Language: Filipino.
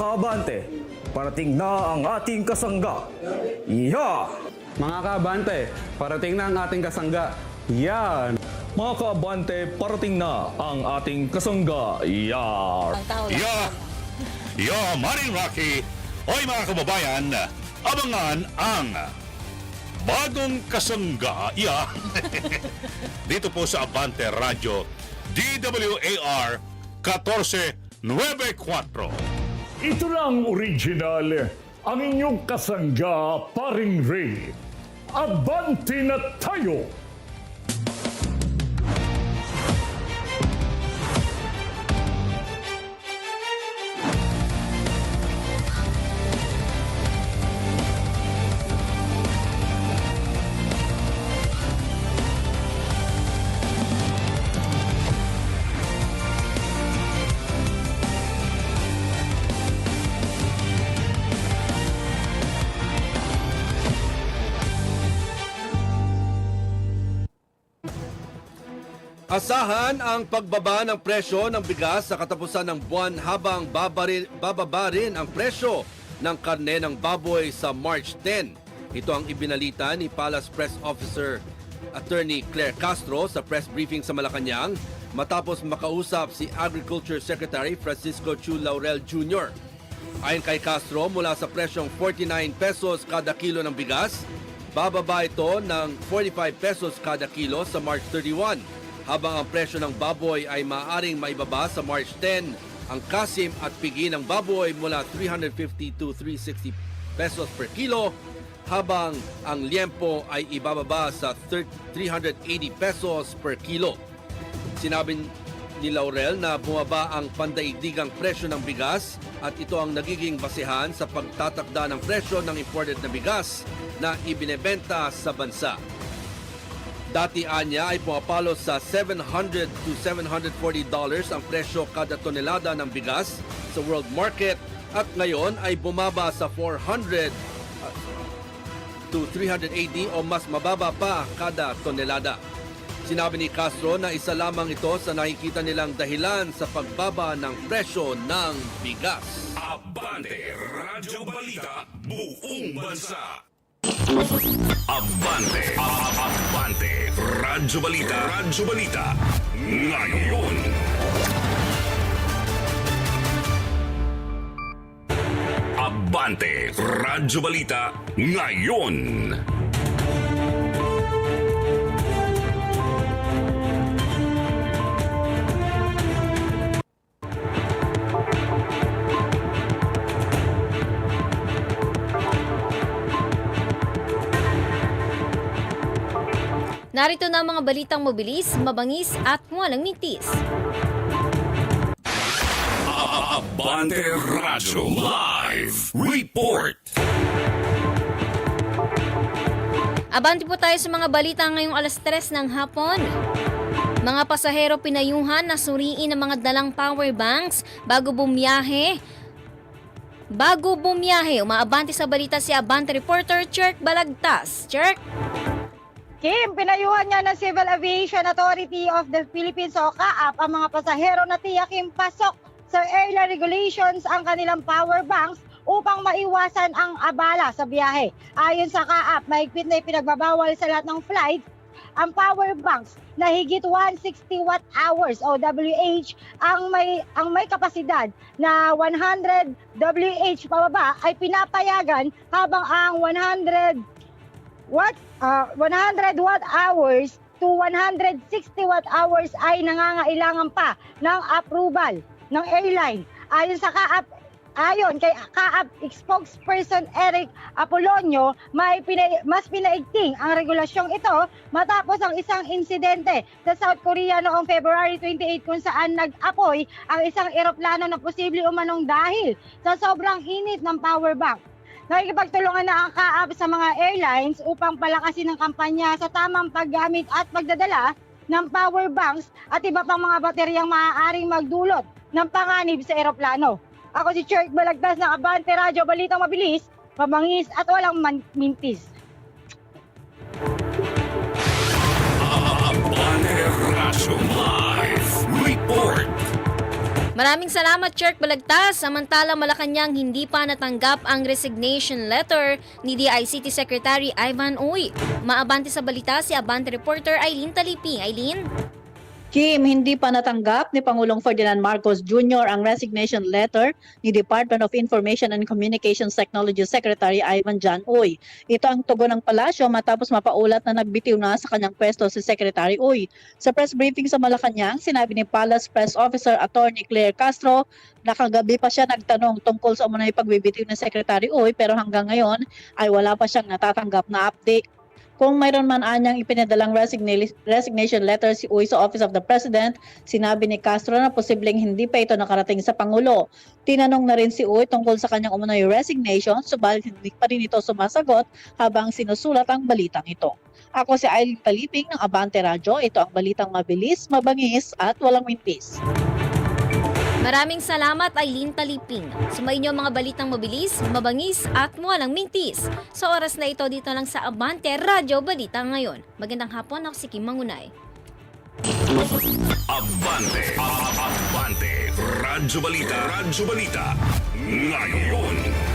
kaabante, parating na ang ating kasangga. Iya! Mga kaabante, parating na ang ating kasangga. Yan! Mga kaabante, parating na ang ating kasangga. Yar! Yeah! Yeah, Maring Rocky! Hoy mga kababayan, abangan ang bagong kasangga, yeah. Dito po sa Abante Radio, DWAR 1494. Ito lang original, ang inyong kasangga, paring Ray. Abante na tayo! Asahan ang pagbaba ng presyo ng bigas sa katapusan ng buwan habang babari, bababa rin ang presyo ng karne ng baboy sa March 10. Ito ang ibinalita ni Palace Press Officer Attorney Claire Castro sa press briefing sa Malacanang matapos makausap si Agriculture Secretary Francisco Chu Laurel Jr. Ayon kay Castro, mula sa presyong 49 pesos kada kilo ng bigas, bababa ito ng 45 pesos kada kilo sa March 31 habang ang presyo ng baboy ay maaring maibaba sa March 10, ang kasim at pigi ng baboy mula 350 to 360 pesos per kilo, habang ang liempo ay ibababa sa 380 pesos per kilo. Sinabi ni Laurel na bumaba ang pandaigdigang presyo ng bigas at ito ang nagiging basehan sa pagtatakda ng presyo ng imported na bigas na ibinebenta sa bansa. Dati anya ay pumapalo sa 700 to 740 dollars ang presyo kada tonelada ng bigas sa world market at ngayon ay bumaba sa 400 uh, to 380 o mas mababa pa kada tonelada. Sinabi ni Castro na isa lamang ito sa nakikita nilang dahilan sa pagbaba ng presyo ng bigas. Abante Radyo Balita, buong bansa. Abante, Abante, Radyo Balita, Radyo Balita, ngayon. Abante, Radyo Balita, ngayon. Narito na ang mga balitang mabilis, mabangis at walang mitis. Abante Radyo Live Report. Abanti po tayo sa mga balita ngayong alas 3 ng hapon. Mga pasahero pinayuhan na suriin ang mga dalang power banks bago bumiyahe. Bago bumiyahe, umaabante sa balita si Abante reporter Cherk Balagtas. Cherk? Kim, pinayuhan niya ng Civil Aviation Authority of the Philippines o CAAP ang mga pasahero na tiyaking pasok sa airline regulations ang kanilang power banks upang maiwasan ang abala sa biyahe. Ayon sa CAAP, mahigpit na ipinagbabawal sa lahat ng flights ang power banks na higit 160 watt hours o WH ang may ang may kapasidad na 100 WH pababa ay pinapayagan habang ang 100 watt uh, 100 watt hours to 160 watt hours ay nangangailangan pa ng approval ng airline. Ayon sa CAAP, ayon kay CAAP spokesperson Eric Apolonio, may pina, mas pinaigting ang regulasyong ito matapos ang isang insidente sa South Korea noong February 28 kung saan nag-apoy ang isang eroplano na posible umanong dahil sa sobrang init ng power bank. Nakikipagtulungan na ang CAAP sa mga airlines upang palakasin ang kampanya sa tamang paggamit at pagdadala ng power banks at iba pang mga bateryang maaaring magdulot ng panganib sa eroplano. Ako si Church Balagtas ng Abante Radyo Balitang Mabilis, Mabangis at walang man- mintis. Abante Radyo. Maraming salamat, Cherk Balagtas. Samantala, Malacanang hindi pa natanggap ang resignation letter ni DICT Secretary Ivan Uy. Maabante sa balita si Abante reporter Eileen Taliping. Eileen? Kim, hindi pa natanggap ni Pangulong Ferdinand Marcos Jr. ang resignation letter ni Department of Information and Communications Technology Secretary Ivan John Uy. Ito ang tugon ng palasyo matapos mapaulat na nagbitiw na sa kanyang pwesto si Secretary Uy. Sa press briefing sa Malacanang, sinabi ni Palace Press Officer Attorney Claire Castro na kagabi pa siya nagtanong tungkol sa umunay pagbibitiw ni Secretary Uy pero hanggang ngayon ay wala pa siyang natatanggap na update. Kung mayroon man anyang ipinadalang resigna- resignation letter si Uy sa Office of the President, sinabi ni Castro na posibleng hindi pa ito nakarating sa Pangulo. Tinanong na rin si Uy tungkol sa kanyang umunoy resignation, subalit hindi pa rin ito sumasagot habang sinusulat ang balitang ito. Ako si Eileen Taliping ng Abante Radyo. Ito ang balitang mabilis, mabangis at walang mintis. Maraming salamat, Eileen Taliping. Sumayin niyo ang mga balitang mabilis, mabangis at walang mintis. Sa oras na ito, dito lang sa Abante Radyo Balita ngayon. Magandang hapon, ako si Kim Mangunay. Abante. Abante. Radyo Balita. Radyo Balita. Ngayon.